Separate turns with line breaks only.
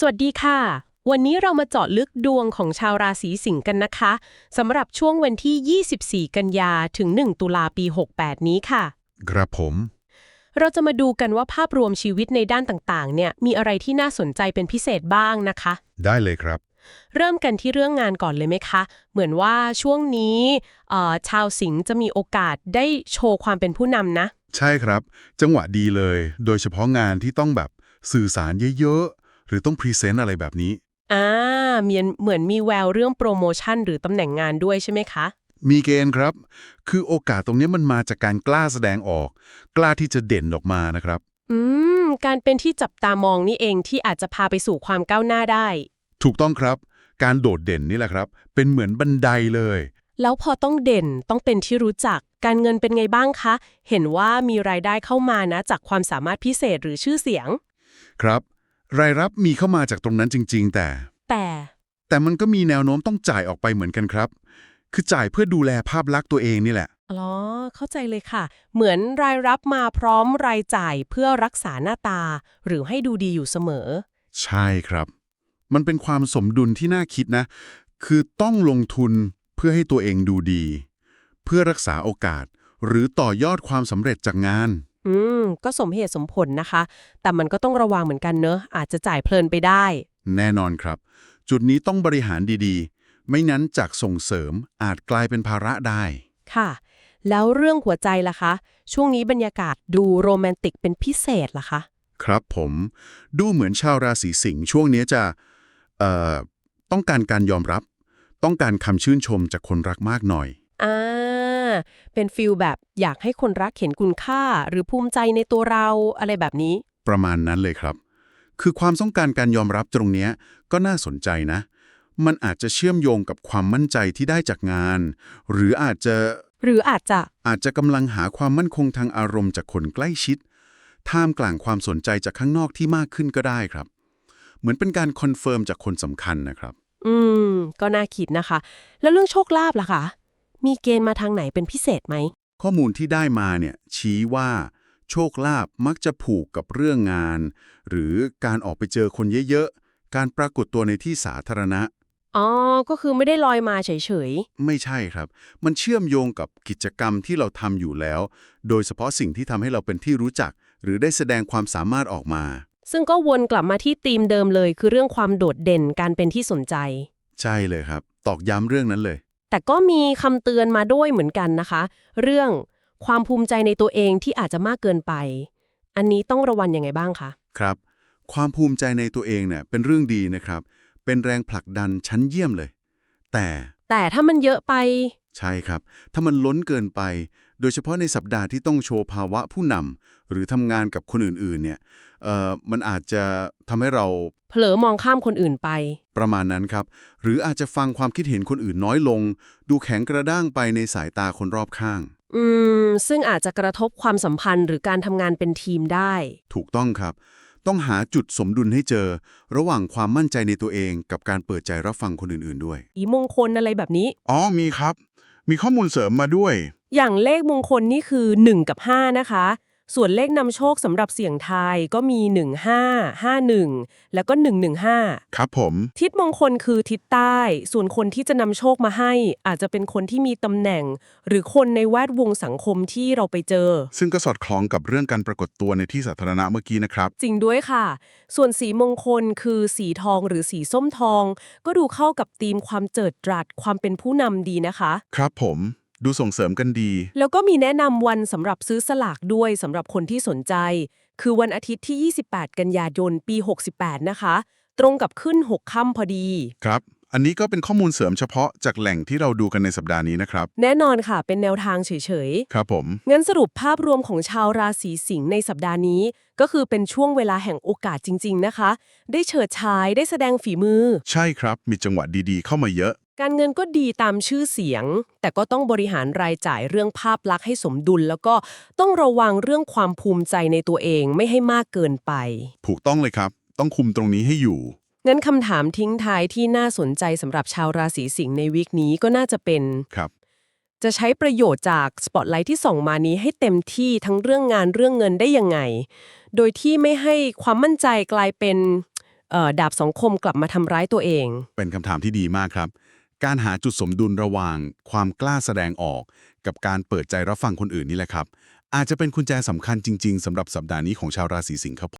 สวัสดีค่ะ วันนี้เรามาเจาะลึกดวงของชาวราศีสิงห์กันนะคะสำหรับช่วงวันที่ 24 กันยาถึง 1 ตุลาปี 68 นี้ค่ะ
ครับผม
เราจะมาดูกันว่าภาพรวมชีวิตในด้านต่างๆ เนี่ยมีอะไรที่น่าสนใจเป็นพิเศษบ้างนะคะ
ได้เลยครับ
เริ่มกันที่เรื่องงานก่อนเลยไหมคะ เหมือนว่าช่วงนี้เอ่อชาวสิงห์จะมีโอกาสได้โชว์ความเป็นผู้นำนะ
ใช่ครับ จังหวะดีเลย โดยเฉพาะงานที่ต้องแบบสื่อสารเยอะๆ หรือต้องพรีเซนต์อะไรแบบนี้
อ่าเหมือนเหมือนมีแววเรื่องโปรโมชั่นหรือตำแหน่งงานด้วยใช่ไหมคะ
มีเกณฑ์ครับ คือโอกาสตรงนี้มันมาจากการกล้าแสดงออก กล้าที่จะเด่นออกมานะครับ
อืม การเป็นที่จับตามองนี่เองที่อาจจะพาไปสู่ความก้าวหน้าได้
ถูกต้องครับ การโดดเด่นนี่แหละครับ เป็นเหมือนบันไดเลย
แล้วพอต้องเด่นต้องเป็นที่รู้จัก การเงินเป็นไงบ้างคะ เห็นว่ามีรายได้เข้ามานะ จากความสามารถพิเศษหรือชื่อเสียง
ครับ รายรับมีเข้ามาจากตรงนั้นจริง ๆ แต่
แต่
แต่มันก็มีแนวโน้มต้องจ่ายออกไปเหมือนกันครับ คือจ่ายเพื่อดูแลภาพลักษณ์ตัวเองนี่แหละ
อ๋อเข้าใจเลยค่ะ เหมือนรายรับมาพร้อมรายจ่ายเพื่อรักษาหน้าตา หรือให้ดูดีอยู่เสมอ
ใช่ครับ มันเป็นความสมดุลที่น่าคิดนะ คือต้องลงทุนเพื่อให้ตัวเองดูดี เพื่อรักษาโอกาส หรือต่อยอดความสำเร็จจากงาน
อืม ก็สมเหตุสมผลนะคะ แต่มันก็ต้องระวังเหมือนกันเนอะ อาจจะจ่ายเพลินไปได้
แน่นอนครับ จุดนี้ต้องบริหารดีๆ ไม่นั้นจากส่งเสริมอาจกลายเป็นภาระได้
ค่ะ แล้วเรื่องหัวใจล่ะคะ ช่วงนี้บรรยากาศดูโรแมนติกเป็นพิเศษล่ะคะ
ครับผม ดูเหมือนชาวราศีสิงห์ช่วงนี้จะ เอ่อ ต้องการการยอมรับ ต้องการคำชื่นชมจากคนรักมากหน่อย
อ่า เป็นฟิลแบบอยากให้คนรักเห็นคุณค่า หรือภูมิใจในตัวเราอะไรแบบนี้
ประมาณนั้นเลยครับ คือความต้องการการยอมรับตรงเนี้ยก็น่าสนใจนะ มันอาจจะเชื่อมโยงกับความมั่นใจที่ได้จากงาน หรืออาจจะ
หรืออาจจะ
อาจจะกำลังหาความมั่นคงทางอารมณ์จากคนใกล้ชิด ท่ามกลางความสนใจจากข้างนอกที่มากขึ้นก็ได้ครับ เหมือนเป็นการคอนเฟิร์มจากคนสำคัญนะครับ
อืม ก็น่าคิดนะคะ แล้วเรื่องโชคลาภล่ะคะ มีเกณฑ์มาทางไหนเป็นพิเศษไหม
ข้อมูลที่ได้มาเนี่ยชี้ว่า โชคลาภมักจะผูกกับเรื่องงาน หรือการออกไปเจอคนเยอะๆ การปรากฏตัวในที่สาธารณะ
อ๋อ ก็คือไม่ได้ลอยมาเฉย
ไม่ใช่ครับ มันเชื่อมโยงกับกิจกรรมที่เราทำอยู่แล้ว โดยเฉพาะสิ่งที่ทำให้เราเป็นที่รู้จัก หรือได้แสดงความสามารถออกมา
ๆ ซึ่งก็วนกลับมาที่ธีมเดิมเลย คือเรื่องความโดดเด่นการเป็นที่สนใจ
ใช่เลยครับ ตอกย้ำเรื่องนั้นเลย
แต่ก็มีคำเตือนมาด้วยเหมือนกันนะคะ เรื่องความภูมิใจในตัวเองที่อาจจะมากเกินไป อันนี้ต้องระวังยังไงบ้างคะ
ครับ ความภูมิใจในตัวเองเนี่ยเป็นเรื่องดีนะครับ เป็นแรงผลักดันชั้นเยี่ยมเลย แต่
แต่ถ้ามันเยอะไป
ใช่ครับ ถ้ามันล้นเกินไป โดยเฉพาะในสัปดาห์ที่ต้องโชว์ภาวะผู้นำหรือทำงานกับคนอื่นๆเนี่ยเอ่อมันอาจจะทำให้เรา
เผลอมองข้ามคนอื่นไป
ประมาณนั้นครับ หรืออาจจะฟังความคิดเห็นคนอื่นน้อยลง ดูแข็งกระด้างไปในสายตาคนรอบข้าง
อืม ซึ่งอาจจะกระทบความสัมพันธ์หรือการทำงานเป็นทีมได้
ถูกต้องครับ ต้องหาจุดสมดุลให้เจอ ระหว่างความมั่นใจในตัวเองกับการเปิดใจรับฟังคนอื่นๆด้วย
อีมงคลอะไรแบบนี้
อ๋อมีครับ มีข้อมูลเสริมมาด้วย
อย่างเลขมงคลนี่คือ 1 กับ 5 นะคะ ส่วนเลขนำโชคสำหรับเสี่ยงทายก็มี 15 51 แล้วก็ 115
ครับผม
ทิศมงคลคือทิศใต้ ส่วนคนที่จะนำโชคมาให้ อาจจะเป็นคนที่มีตำแหน่ง หรือคนในแวดวงสังคมที่เราไปเจอ
ซึ่งก็สอดคล้องกับเรื่องการปรากฏตัวในที่สาธารณะเมื่อกี้นะครับ
จริงด้วยค่ะ ส่วนสีมงคลคือสีทองหรือสีส้มทอง ก็ดูเข้ากับธีมความเจิดจรัสความเป็นผู้นำดีนะคะ
ครับผม ดูส่งเสริมกันดี
แล้วก็มีแนะนำวันสำหรับซื้อสลากด้วยสำหรับคนที่สนใจ คือวันอาทิตย์ที่ 28 กันยายน ปี 68 นะคะ ตรงกับขึ้น 6 ค่ำพอดี
ครับ อันนี้ก็เป็นข้อมูลเสริมเฉพาะจากแหล่งที่เราดูกันในสัปดาห์นี้นะครับ
แน่นอนค่ะ เป็นแนวทางเฉย
ครับผม
ๆ งั้นสรุปภาพรวมของชาวราศีสิงห์ในสัปดาห์นี้ ก็คือเป็นช่วงเวลาแห่งโอกาสจริง ๆ นะคะ ได้เฉิดฉายได้แสดงฝีมือ
ใช่ครับ มีจังหวะดีๆ เข้ามาเยอะ
การเงินก็ดีตามชื่อเสียง แต่ก็ต้องบริหารรายจ่ายเรื่องภาพลักษณ์ให้สมดุล แล้วก็ต้องระวังเรื่องความภูมิใจในตัวเองไม่ให้มากเกินไป
ถูกต้องเลยครับ ต้องคุมตรงนี้ให้อยู่
งั้นคำถามทิ้งท้ายที่น่าสนใจสำหรับชาวราศีสิงห์ในวีคนี้ก็น่าจะเป็น
ครับ
จะใช้ประโยชน์จากสปอตไลท์ที่ส่องมานี้ให้เต็มที่ทั้งเรื่องงานเรื่องเงินได้ยังไง โดยที่ไม่ให้ความมั่นใจกลายเป็นเอ่อดาบสองคมกลับมาทำร้ายตัวเอง
เป็นคำถามที่ดีมากครับ การหาจุดสมดุลระหว่าง ความกล้าแสดงออก กับการเปิดใจรับฟังคนอื่นนี่แหละครับ อาจจะเป็นกุญแจสำคัญจริง ๆสำหรับสัปดาห์นี้ของชาวราศีสิงห์ครับ